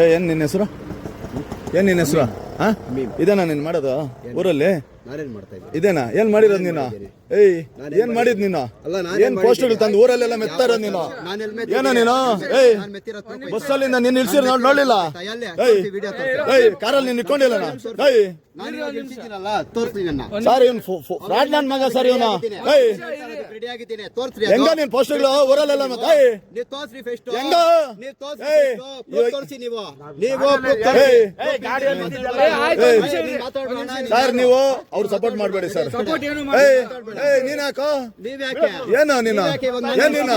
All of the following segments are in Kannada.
ಏ ಏನು ನಿನ್ನ ಹೆಸರು? ಏನು ನಿನ್ನ ಹೆಸರು? ಇದೇನಾ ನೀನ್ ಮಾಡೋದು? ಊರಲ್ಲಿ? ನಾನೇನ್ ಮಾಡ್ತಾ ಇದ್ದೆ ಇದೇನಾ? ಏನ್ ಮಾಡಿರೋದು ನೀನು? ಏಯ್ ಏನ್ ಮಾಡಿದ್ ನೀನು? ಏನ್ ಪೋಸ್ಟರ್ಗಳು ತಂದು ಊರಲ್ಲೆಲ್ಲ ಮೆತ್ತಾ ಇರೋದು ನೀನು? ಏನೋ ನೀನು? ಏಯ್ ಬಸ್ ಅಲ್ಲಿ ತಪ್ಪು ಬಸ್ಸಲ್ಲಿಂದ ನೀನ್ ನಿಲ್ಸಿರ್ ನೋಡ್ ನೋಡ್ಲಿಲ್ಲ? ಏಯ್. ಏಯ್ ಕಾರಲ್ಲಿ ನೀನ್ ನಿಕ್ಕೊಂಡಿಲ್ಲ ಏಯ್. ಸರ್ ಇವ್ನು ಫ್ರಾಡ್ ನನ್ ಮಗ ಸರ್ ಇವನು? ಏಯ್. ಹೆಂಗ ನೀನ್ ಪೋಸ್ಟರ್ಗಳು ಊರಲ್ಲೆಲ್ಲ ಮತ್ತೆ? ಹೆಂಗ? ಏಯ್, ನೀವು. ಸರ್ ನೀವು ಅವ್ರು ಸಪೋರ್ಟ್ ಮಾಡಬೇಡಿ ಸರ್. ಏಯ್ ಏಯ್ ನೀನ್ ಹಾಕೋ ನೀವ್ ಯಾಕೆ? ಏನೋ ನೀನು? ಏನ್ ನೀನು?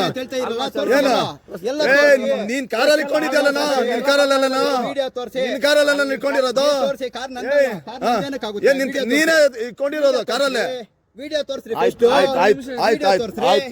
ಏನು? ಕಾರಲ್ಲಿ ಇಟ್ಕೊಂಡಿದ್ದಲ್ಲ ನಿನ್ ಕಾರಲ್ಲ ವಿಡಿಯೋ ತೋರ್ಸಿ. ನಿನ್ ಕಾರಲ್ಲ ಇಟ್ಕೊಂಡಿರೋದು? ತೋರ್ಸಿ, ಕಾರ್ ನಂದು. ಕಾರ್ ಹಾ. ನಂದೇನಕ್ಕಾಗುತ್ತೆ? ಏನ್ ನೀನೇ ಇಟ್ಕೊಂಡಿರೋದು ಕಾರಲ್ಲೇ? ವಿಡಿಯೋ ತೋರ್ಸ್ರಿ ಆಯ್ತು. ಆಯ್ತು ಆಯ್ತು ಆಯ್ತು ಆಯ್ತು.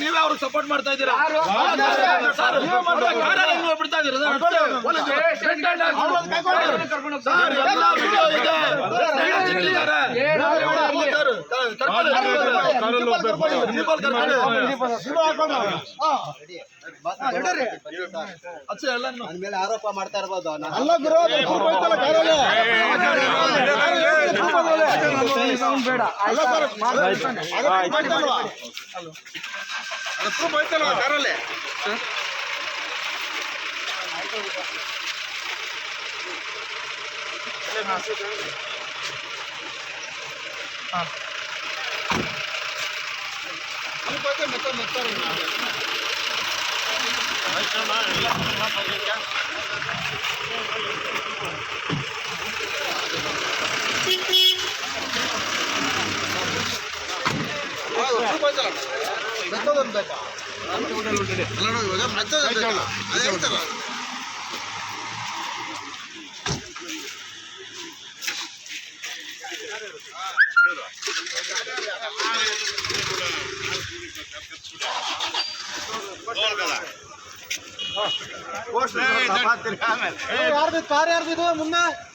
ನೀವೇ ಅವ್ರಿಗೆ ಸಪೋರ್ಟ್ ಮಾಡ್ತಾ ಇದ್ದೀರಾ ಸರ್, ಕಾರಲ್ಲಿ ನೀವು ಬಿಡ್ತಾ ಎಲ್ಲ. ವಿಡಿಯೋ ಸಿಕ್ಕಿದ್ದಾರೆ. ಕರ್ಕೊಂಡು ಹೋಗಿ. ಜೀಪಲ್ಲಿ ಕರ್ಕೊಂಡು ಹೋಗಿ. ಅಚ್ಚು ಎಲ್ಲಾನು. ನನ್ ಮೇಲೆ ಆರೋಪ ಮಾಡ್ತಾ ಇರ್ಬೋದು ನಾನು ಅದು proof ಐತಲ್ವಾ ಕಾರಲ್ಲಿ? ಯಾರ್ದು ಕಾರ್ ಯಾರ್ದು ಇದು ಮುಂದೆ